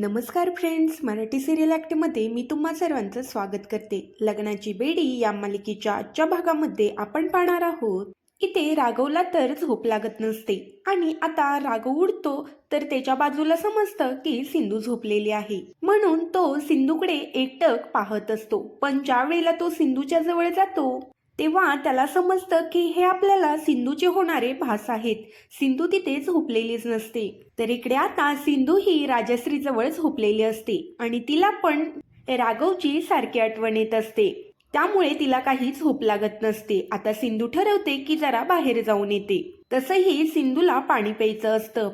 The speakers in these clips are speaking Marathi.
नमस्कार फ्रेंड्स मराठी सिरियल ॲक्टमध्ये मी तुम्हा सर्वांचं स्वागत करते. लग्नाची बेडी या मालिकेच्या आजच्या भागामध्ये आपण पाहणार आहोत. इथे राघवला तर झोप लागत नसते आणि आता राघव उडतो तर त्याच्या बाजूला समजतं की सिंधू झोपलेली आहे. म्हणून तो सिंधूकडे एकटक पाहत असतो. पण ज्या वेळेला तो सिंधूच्या जवळ जातो तेव्हा त्याला समजतं की हे आपल्याला सिंधूचे होणारे भास आहेत. सिंधू तिथे झोपलेलीच नसते. तर इकडे आता सिंधू ही राजश्रीजवळ झोपलेली असते आणि तिला पण राघवची सारखी आठवण येत असते. त्यामुळे तिला काही झोप लागत नसते. आता सिंधू ठरवते की जरा बाहेर जाऊन येते. तसंही सिंधूला पाणी प्यायचं असतं.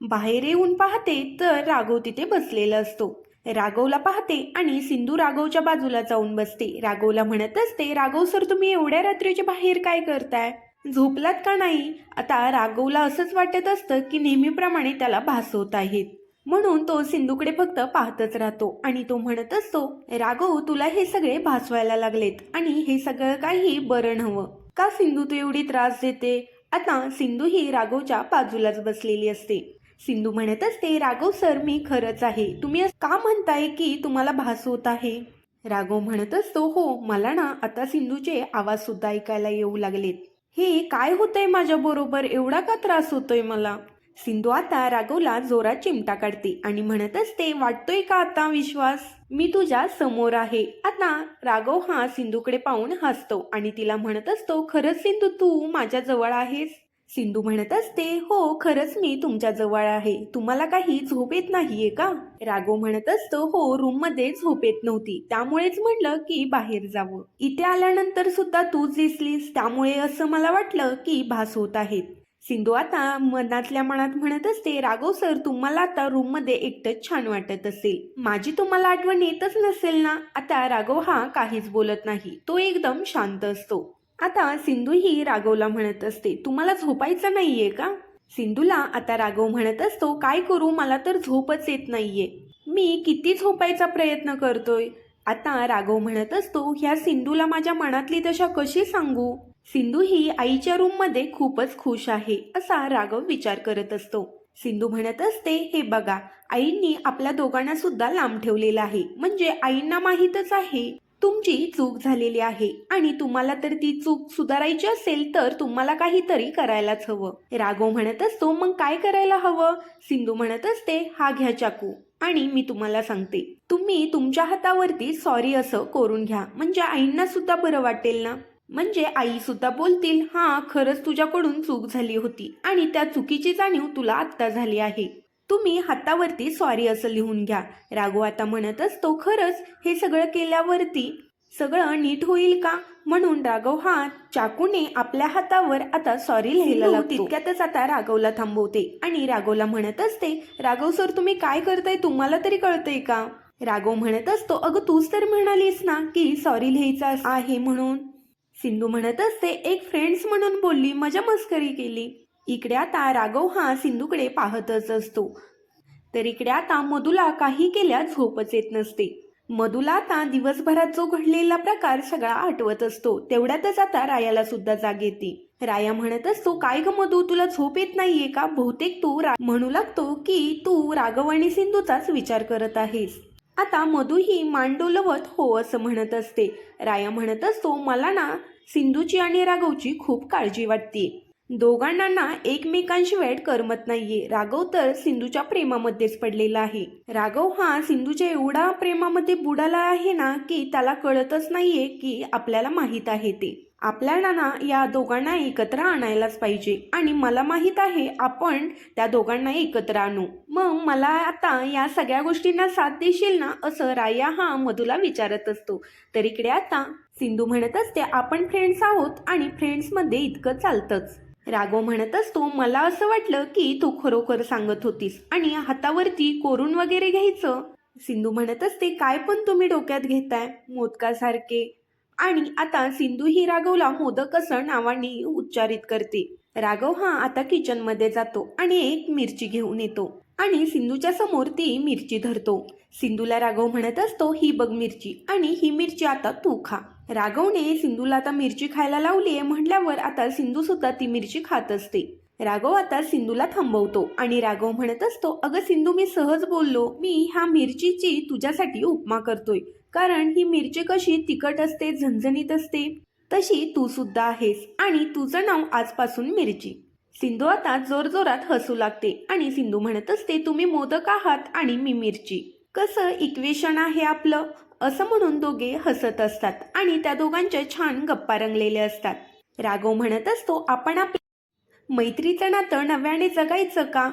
बाहेर येऊन पाहते तर राघव तिथे बसलेला असतो. राघवला पाहते आणि सिंधू राघवच्या बाजूला जाऊन बसते. राघवला म्हणत असते राघव सर तुम्ही एवढ्या रात्रीच्या बाहेर काय करताय? झोपलात का नाही? आता राघवला असंच वाटत असतं की नेहमीप्रमाणे त्याला भासवत आहेत. म्हणून तो सिंधूकडे फक्त पाहतच राहतो आणि तो म्हणत असतो राघव तुला हे सगळे भासवायला लागलेत आणि हे सगळं काही बरं नव्हं. का सिंधू तू एवढी त्रास देते? आता सिंधू ही राघवच्या बाजूलाच बसलेली असते. सिंधू म्हणत असते राघव सर मी खरंच आहे. तुम्ही असं का म्हणताय की तुम्हाला भास होत आहे? राघव म्हणत असतो हो मला ना आता सिंधूचे आवाज सुद्धा ऐकायला येऊ लागलेत. हे काय होतंय माझ्या बरोबर? एवढा का त्रास होतोय मला? सिंधू आता राघवला जोरात चिमटा काढते आणि म्हणत असते वाटतोय का आता विश्वास? मी तुझ्या समोर आहे. आता राघव हा सिंधूकडे पाहून हसतो आणि तिला म्हणत असतो खरंच सिंधू तू माझ्या जवळ आहेस? सिंधू म्हणत असते हो खरंच मी तुमच्या जवळ आहे. तुम्हाला काही झोप येत नाहीये का? राघव म्हणत असतो हो रूममध्ये झोप येत नव्हती. त्यामुळेच म्हणलं की बाहेर जावं. इथे आल्यानंतर सुद्धा तूच दिसलीस. त्यामुळे असं मला वाटलं की भास होत आहेत. सिंधू आता मनातल्या मनात म्हणत असते राघव सर तुम्हाला आता रूममध्ये एकटंच छान वाटत असेल. माझी तुम्हाला आठवण येतच नसेल ना? आता राघव हा काहीच बोलत नाही. तो एकदम शांत असतो. आता सिंधू ही राघवला म्हणत असते. तुम्हाला झोपायचं नाहीये का? सिंधूला आता राघव म्हणत असतो काय करू? मला तर झोपच येत नाहीये. मी किती झोपायचा प्रयत्न करतोय. आता राघव म्हणत असतो ह्या सिंधूला माझ्या मनातली दशा कशी सांगू? सिंधू ही आईच्या रूममध्ये खूपच खुश आहे असा राघव विचार करत असतो. सिंधू म्हणत असते हे बघा आईंनी आपल्या दोघांना सुद्धा लांब ठेवलेलं आहे. म्हणजे आईंना माहीतच आहे. तुमची चूक झालेली आहे आणि तुम्हाला तर ती चूक सुधारायची असेल तर तुम्हाला काहीतरी करायलाच हवं. राघव म्हणत असतो मग काय करायला हवं? सिंधू म्हणत असते हा घ्या चाकू आणि मी तुम्हाला सांगते. तुम्ही तुमच्या हातावरती सॉरी असं करून घ्या. म्हणजे आईंना सुद्धा बरं वाटेल ना? म्हणजे आई सुद्धा बोलतील हा खरंच तुझ्याकडून चूक झाली होती आणि त्या चुकीची जाणीव तुला आत्ता झाली आहे. तुम्ही हातावरती सॉरी असं लिहून घ्या. राघव आता म्हणत असतो खरंच हे सगळं केल्यावरती सगळं नीट होईल का? म्हणून राघव हा चाकूने आपल्या हातावर आता सॉरी लिहायला लागतो. तितक्यातच आता राघवला थांबवते आणि राघवला म्हणत असते राघव सर तुम्ही काय करताय? तुम्हाला तरी कळतंय का? राघव म्हणत असतो अगं तूच तर म्हणालीस ना की सॉरी लिहायचा आहे म्हणून. सिंधू म्हणत असते एक फ्रेंड्स म्हणून बोलली मजा मस्करी केली. इकडे आता राघव हा सिंधूकडे पाहतच असतो. तर इकडे आता मधुला काही केल्या झोपच येत नसते. मधुला आता दिवसभरात जो घडलेला प्रकार सगळा आठवत असतो. तेवढ्यातच आता रायाला सुद्धा जाग येते. राया म्हणत असतो काय ग मधू तुला झोप येत नाहीये का? बहुतेक तू रा- म्हणू लागतो की तू राघव आणि सिंधूचाच विचार करत आहेस. आता मधू ही मांडोलवत हो असं म्हणत असते. राया म्हणत असतो मला ना सिंधूची आणि राघवची खूप काळजी वाटते दोघांना एकमेकांशिवाय करमत नाहीये. राघव तर सिंधूच्या प्रेमामध्येच पडलेला आहे. राघव हा सिंधूच्या एवढा प्रेमामध्ये बुडाला आहे ना की त्याला कळतच नाहीये की आपल्याला माहीत आहे ते. आपल्याला ना या दोघांना एकत्र आणायलाच पाहिजे. आणि मला माहीत आहे आपण त्या दोघांना एकत्र आणू. मग मला आता या सगळ्या गोष्टींना साथ देशील ना असं राया हा मधूला विचारत असतो. तर इकडे आता सिंधू म्हणत असते आपण फ्रेंड्स आहोत आणि फ्रेंड्समध्ये इतकं चालतंच. राघव म्हणत असतो मला असं वाटलं की तू खरोखर सांगत होतीस आणि हातावरती कोरून वगैरे घ्यायचं. सिंधू म्हणत असते काय पण तुम्ही डोक्यात घेताय मोदकासारखे. आणि आता सिंधू ही राघवला मोदक असं नावाने उच्चारित करते. राघव हा आता किचनमध्ये जातो आणि एक मिरची घेऊन येतो. आणि सिंधूच्या समोर ती मिरची धरतो. सिंधूला राघव म्हणत असतो ही बघ मिरची आणि ही मिरची आता तू खा. राघवने सिंधूला आता मिरची खायला लावली आहे म्हटल्यावर आता सिंधू सुद्धा ती मिरची खात असते. राघव आता सिंधूला थांबवतो आणि राघव म्हणत असतो अगं सिंधू मी सहज बोललो मी ह्या मिरचीची तुझ्यासाठी उपमा करतोय. कारण ही मिरची कशी तिखट असते झणझणीत असते. तशी तू सुद्धा आहेस आणि तुझं नाव आजपासून मिरची. सिंधू आता जोरजोरात हसू लागते आणि सिंधू म्हणत असते तुम्ही मोदक आहात आणि मी मिरची. कसं इक्वेशन आहे आपलं? असं म्हणून दोघे हसत असतात आणि त्या दोघांच्या छान गप्पा रंगलेल्या असतात. राघव म्हणत असतो आपण आपलं मैत्रीचं नातं नव्याने जगायचं का?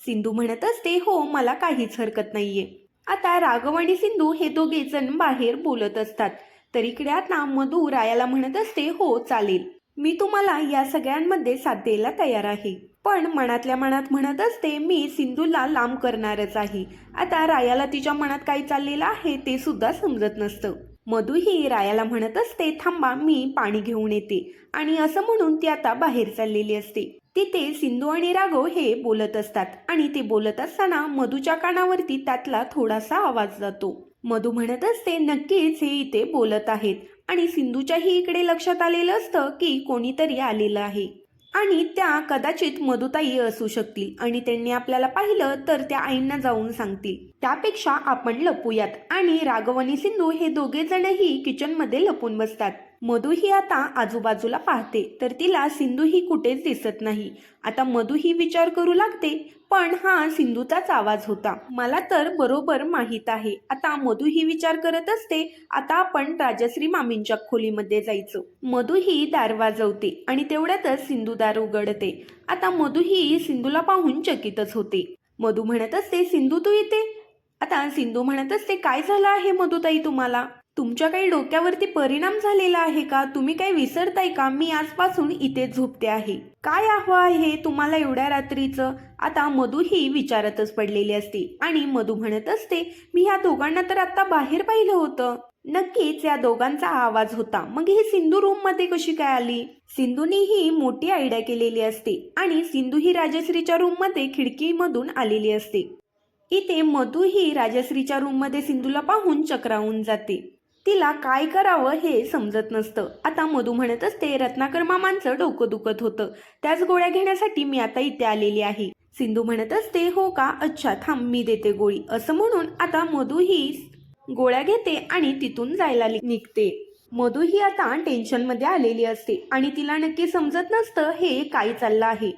सिंधू म्हणत असते हो मला काहीच हरकत नाहीये. आता राघव आणि सिंधू हे दोघे जण बाहेर बोलत असतात. तर इकडे आता मधू रायाला म्हणत असते हो चालेल. मी तुम्हाला या सगळ्यांमध्ये साथ द्यायला तयार आहे. पण मनातल्या मनात म्हणत असते मी सिंधूला लांब करणारच आहे. आता रायाला तिच्या मनात काय चाललेलं आहे ते सुद्धा समजत नसतं. मधू ही रायाला म्हणत असते थांबा मी पाणी घेऊन येते. आणि असं म्हणून ती आता बाहेर चाललेली असते. तिथे सिंधू आणि राघव हे बोलत असतात आणि ते बोलत असताना मधूच्या कानावरती त्यातला थोडासा आवाज जातो. मधू म्हणत असते नक्कीच हे इथे बोलत आहेत. आणि सिंधूच्याही इकडे लक्षात आलेलं असतं की कोणीतरी आलेलं आहे. आणि त्या कदाचित मधुताई असू शकतील आणि त्यांनी आपल्याला पाहिलं तर त्या आईंना जाऊन सांगतील. त्यापेक्षा आपण लपूयात आणि राघव आणि सिंधू हे दोघे जणही किचनमध्ये लपून बसतात. मधू ही आता आजूबाजूला पाहते तर तिला सिंधू ही कुठेच दिसत नाही. आता मधू ही विचार करू लागते पण हा सिंधूचाच आवाज होता. मला तर बरोबर माहीत आहे. आता मधू ही विचार करत असते आता आपण राजश्री मामींच्या खोलीमध्ये जायचं. मधू ही दार वाजवते आणि तेवढ्यातच सिंधू दार उघडते. आता मधू ही सिंधूला पाहून चकितच होते. मधू म्हणत असते सिंधू तू इथे? आता सिंधू म्हणत असते काय झालं आहे मधुताई तुम्हाला? तुमच्या काही डोक्यावरती परिणाम झालेला आहे का? तुम्ही काही विसरताय का? मी आजपासून इथे झोपते आहे. काय हवं आहे तुम्हाला एवढ्या रात्रीचं? आता मधू ही विचारतच पडलेली असते आणि मधू म्हणत असते मी ह्या दोघांना तर आता बाहेर पाहिलं होतं. नक्कीच या दोघांचा आवाज होता. मग ही सिंधू रूममध्ये कशी काय आली? सिंधूनी ही मोठी आयडिया केलेली असते आणि सिंधू ही राजश्रीच्या रूममध्ये खिडकीमधून आलेली असते. इथे मधू ही राजश्रीच्या रूममध्ये सिंधूला पाहून चक्रावून जाते. तिला काय करावं हे समजत नसतं. आता मधू म्हणत असते रत्नाकर मामांचं डोकं दुखत होतं. त्याच गोळ्या घेण्यासाठी मी आता इथे आलेली आहे. सिंधू म्हणत असते हो का? अच्छा थांब मी देते गोळी. असं म्हणून आता मधू ही गोळ्या घेते आणि तिथून जायला निघते. मधू ही आता टेन्शनमध्ये आलेली असते आणि तिला नक्की समजत नसतं हे काय चाललं आहे.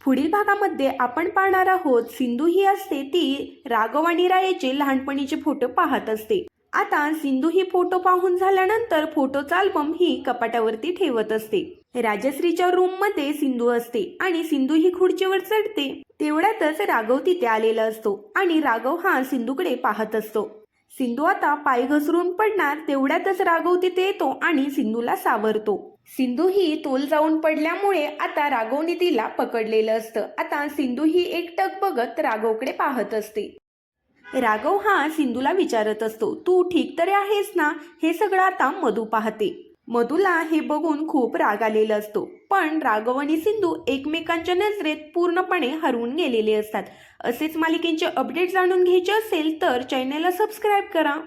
पुढील भागामध्ये आपण पाहणार आहोत सिंधू ही असते ती राघव आणि रायेचे लहानपणीचे फोटो पाहत असते. आता सिंधू ही फोटो पाहून झाल्यानंतर फोटोचा अल्बम ही कपाटावरती ठेवत असते. राजश्रीच्या रूममध्ये सिंधू असते आणि सिंधू ही खुर्चीवर चढते. तेवढ्यातच राघव तिथे आलेला असतो आणि राघव हा सिंधूकडे पाहत असतो. सिंधू आता पाय घसरून पडणार तेवढ्यातच राघव तिथे येतो आणि सिंधूला सावरतो. सिंधू ही तोल जाऊन पडल्यामुळे आता राघवने तिला पकडलेलं असतं. आता सिंधू ही एकटक बघत राघवकडे पाहत असते. राघव हा सिंधूला विचारत असतो तू ठीक तरी आहेस ना? हे सगळं आता मधू पाहते. मधूला हे बघून खूप राग आलेला असतो पण राघव आणि सिंधू एकमेकांच्या नजरेत पूर्णपणे हरवून गेलेले असतात. असेच मालिकेचे अपडेट जाणून घ्यायचे असेल तर चॅनलला सबस्क्राईब करा.